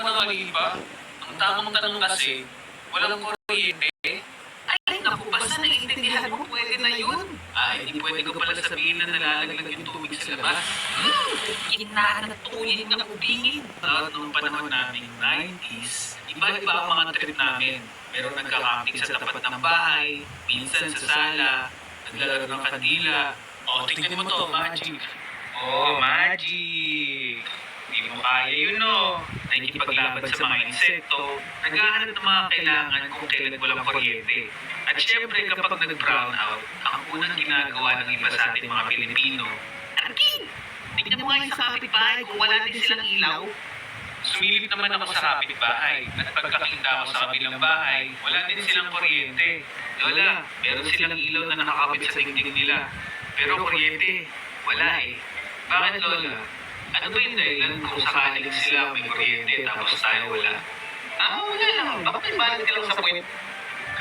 na mali ba? Ang tamang tanong kasi, walang kuryente. Ay, naku, basta naiintindihan mo, pwede na yun. Ay, hindi pwede ko pala sabihin na nalalaglag yung tubig sa labas. Hmm, kinakatuyin ng ubingin. At nung panahon naming 90s, iba-iba ang mga trip namin. Meron nagkakamping sa tapat ng bahay, minsan sa sala, naglalaro ng kandila. O, tingnan mo to, magic. Oh, magic! Hindi mo kaya yun, no? Nakikipaglaban sa mga insekto, naghahanap ng mga kailangan kung kailan walang kuryente. At syempre, kapag nag-brown out, ang unang ginagawa ng iba sa ating mga Pilipino, Arkin! Tignan mo nga yung sa kapitbahay kung wala din silang ilaw. Sumilip naman ako sa kapitbahay at pagkakita ko sa kabilang bahay, wala din silang kuryente. Lola, meron silang ilaw na nakakapit sa dingding nila. Pero kuryente, wala eh. Bakit Lola? Ano ba yung dahilan kung sakaling sila may kuryente tapos tayo wala? Ah, wala lang. Bakit may balag ka lang sa puwet?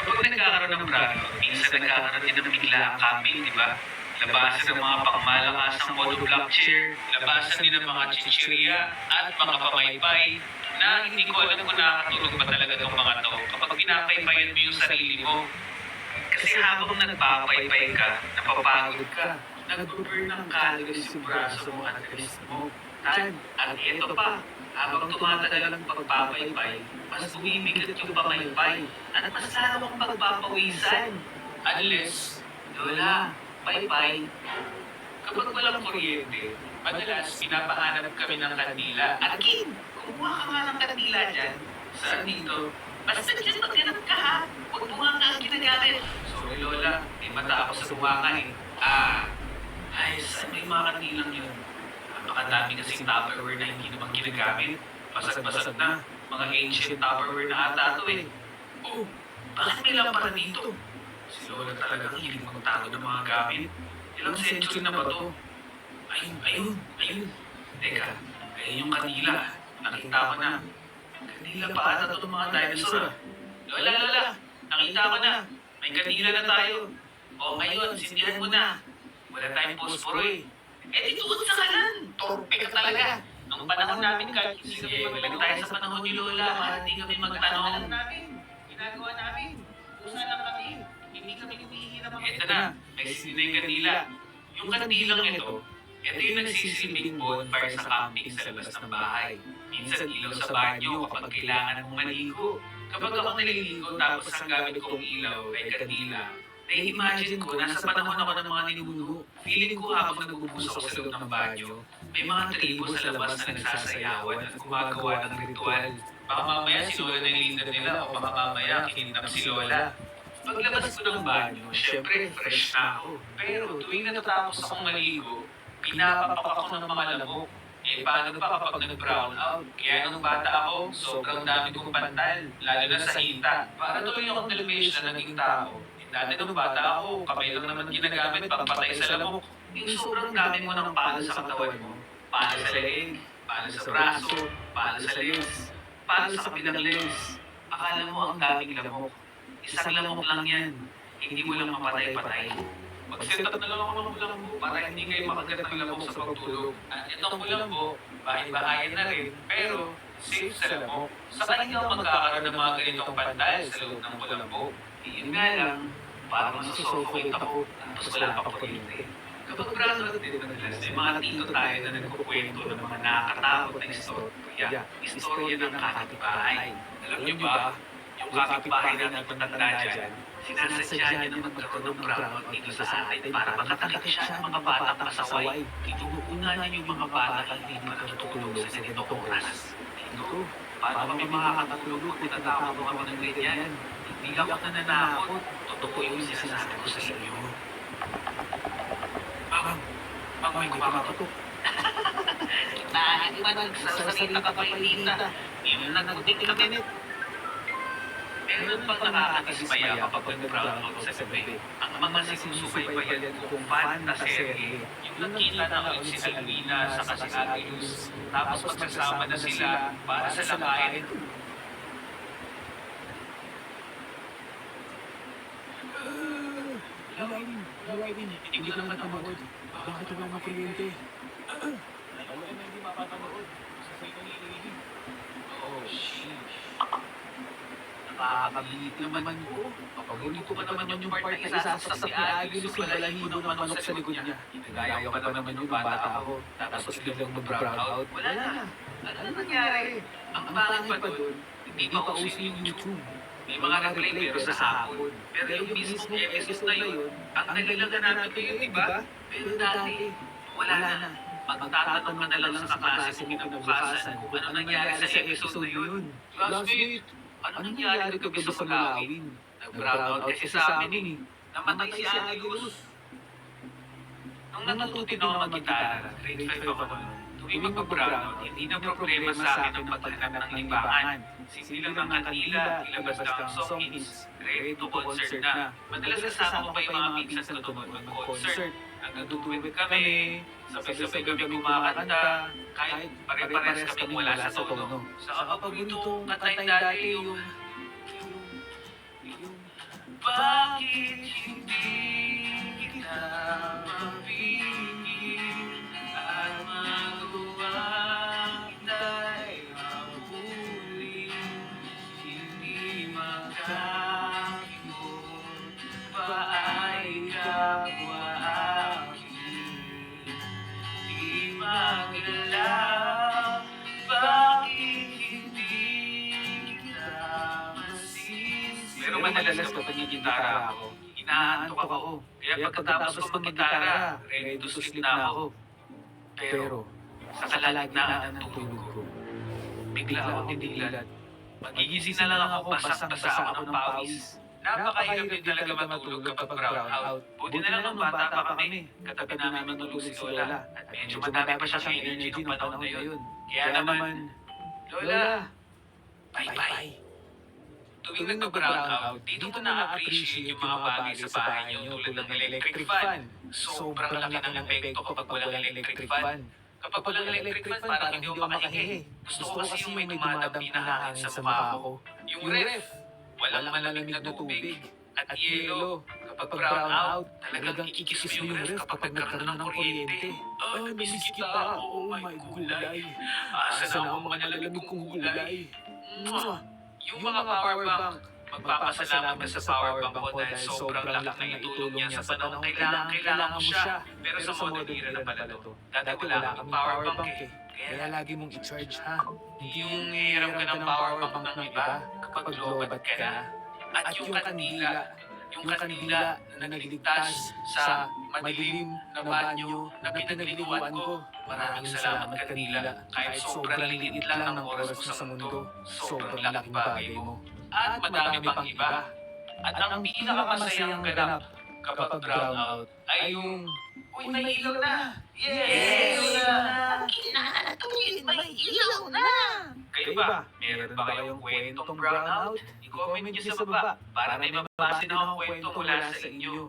Kapag nagkakaroon ng brownout, minsan nagkakaroon din ng bigla camping, di ba? Labasan ng mga pangmalakasang monoblock chair, labasan din ng mga chichirya at mga pamaypay na hindi ko alam kung nakakatulog ba talaga itong mga to kapag pinapaypayan mo yung sarili mo. Kasi habang nagpapaypay ka, napapagod ka, nag-burn ng calories yung braso mo at wrist mo. At, at ito pa, habang tumatagal ang pagpapaypay, mas bumibigat yung pamaypay at mas lawang pagpapawisan. Unless, Lola, paypay, kapag walang kuryente, madalas pinapahanap kami ng kandila. At kin, kumuha ka nga ng kandila dyan. Saan dito? Basta dyan magganap ka ha. Huwag mo nga ang ginagamit. Sorry Lola, may mata ako sa buwangan eh. Ay, saan may mga kandilang yun? Napakadami kasing Tupperware na hindi naman ginagamit. Basag-basag na. Mga ancient Tupperware na ata to eh. Oh, bakit may lampara dito? Si Lola talagang hiling magtago ng mga gamit. Ilang century na ba to? Ayun, ayun, ayun. Teka, ayun yung kanila. Nakita ko na. Kanila pa ata itong mga dinosaur. ah. Lola, Lola, nakita ko na. May kanila na tayo. O ngayon, sindihan mo na. Wala tayong posporo eh. Eh, di tuon sa kanan. Torpe ka talaga. Nung panahon namin, kahit hindi kami magaling tayo sa panahon ni Lola, para hindi kami magtanong. namin. Ginagawa namin. Kusa lang kami. Hindi kami humihirap. Ito na, may sindi na yung kandila. Yung kandilang ito, ito yung nagsisilbing bonfire sa camping sa labas ng bahay. Minsan ilaw sa banyo kapag kailangan mong maligo. Kapag ako naliligo tapos ang gamit kong ilaw ay kandila, na-imagine ko, nasa panahon ako ng mga ninuno. Feeling ko habang nagbubuhos ako sa loob ng banyo, may mga tribo sa labas na nagsasayawan at gumagawa ng ritual. Baka mamaya si Lola na leader nila o baka mamaya kinidnap si Lola. Paglabas ko ng banyo, syempre fresh na ako. Pero tuwing natatapos akong maligo, pinapapak ako ng mga lamok. Eh, paano pa kapag nag-brown out? Kaya nung bata ako, sobrang dami kong pantal, lalo na sa hita. Para tuloy akong television na naging tao. Dati nung bata ako, kamay lang naman ginagamit pagpatay sa lamok. Yung sobrang dami mo ng palo sa katawan mo. Palo sa leeg, palo sa braso, palo sa legs, palo sa kabilang legs. Akala mo ang daming lamok. Isang lamok lang yan. Hindi mo lang mapatay-patay. Mag-set up na lang ako ng bulambo para hindi kayo makagat ng lamok sa pagtulog. At itong bulambo, bahay-bahayan na rin, pero safe sa lamok. Sa kanya magkakaroon ng mga ganitong pantal sa loob ng bulambo. Yun nga lang, parang nasusuffocate ako, tapos wala pa kuryente. Kapag brownout din madalas, may mga tito tayo na nagkukwento ng mga nakakatakot na istorya. Istorya ng kapitbahay. Alam niyo ba, yung kapitbahay na nagtatanda dyan, sinasadya niya na magkaroon ng brownout dito sa atin para makatakip siya ng mga batang pasaway. Tinuunan niya yung mga batang hindi makatutulog sa ganitong oras. Paano kami makakatulog kung tatawag ako ng ganyan? Hindi ako nananakot. Totoo yung sinasabi ko sa inyo. Bang, bang may kumakatok. Nakakibag sa salita ka pa Lita. Yun lang nagutik kami. Meron pang nakakatismaya kapag nag-brown out sa gabi. Ang mga sinusubaybayan kong fan na serye. Yung nakita na ulit si Alvina sa si Agilus. Tapos magsasama na sila para sa lakayan. Hello, Irene. Hindi ko naman napanood. Bakit wala mga kuryente? Alam mo na hindi mapapanood sa site ni Irene. Oo, Napakabiti naman ko. Paborito ko pa naman yung part na isasaksak ni Agilus yung balahibo ng manok sa likod niya. Gaya ko pa naman yung bata ako. Tapos biglang mag-brown out. Wala na. Ano nangyari? Ang pangit pa doon, hindi pa uso yung YouTube. May mga replay pero sa hapon. Pero yung mismong episode na yun, ang nalilaga natin yun, di ba? Pero dati, wala na. Magtatanong ka na lang sa kaklase mo kinabukasan kung ano nangyari sa episode na yun. Classmate, ano nangyari kagabi sa Malawin? Nag-brown out kasi sa amin eh. Namatay si Agilus. Nung natuto din ako mag-gitara, grade 5 ako nun. Mag-brown out, hindi na problema sa akin ang paghanap ng libangan. Simple lang ang kandila, ilabas lang ang song hits, ready to concert na. Madalas kasama ko pa yung mga pinsan ko noon mag-concert. Nagtutuwid kami, sabay-sabay kami kumakanta, kahit pare-pares kami wala sa tono. Sa paborito katay dati yung bakit hindi madalas kapag nagigitara ako. Inaantok ako. Kaya pagkatapos ko mag-gitara ready to sleep na ako. pero sa kalagitnaan ng tulog ko bigla ako tinilat Magigising na lang ako, basang-basa ako ng pawis. Napakahirap din talaga matulog kapag brown out. Buti na lang nung bata pa kami, katabi namin matulog si Lola. At medyo madami pa siyang energy nung panahon na yun. Kaya naman, Lola, bye-bye. Tuwing nag-brown out, dito ko na-appreciate yung mga bagay sa bahay niyo tulad ng electric fan. Sobrang laki ng epekto kapag walang electric fan. Kapag walang electric fan, parang hindi ako makahingi. Gusto ko kasi yung may dumadampi na hangin sa mukha ko. Yung ref, walang malamig na tubig. At yelo, kapag brown out, talagang ikikis mo yung ref kapag nagkaroon ng kuryente. Ah, namiss kita. Oh my gulay. Asa na ako mga nalalamig kong gulay. Mwah! Yung mga power bank, magpapasalamat ka sa power bank ko dahil sobrang laki na itulong niya sa panahon kailangan, kailangan mo siya. Pero sa modern era na pala to. Dati wala kang power bank eh. Kaya lagi mong i-charge ha. hindi yung hiram ka ng power bank ng iba kapag lobat ka na. At yung kandila, yung kandila na nagliligtas sa madilim na banyo na pinagliguan ko. Maraming salamat kandila. Kahit sobrang liit lang ng oras mo sa mundo, sobrang laking bagay mo. At madami pang iba. At ang pinakamasayang ganap kapag brown out ay yung Uy, may ilaw na! Yes! May ilaw na! Kayo ba? Meron ba kayong kwentong brown out? I-comment nyo sa baba para may mabasa na akong kwento mula sa inyo.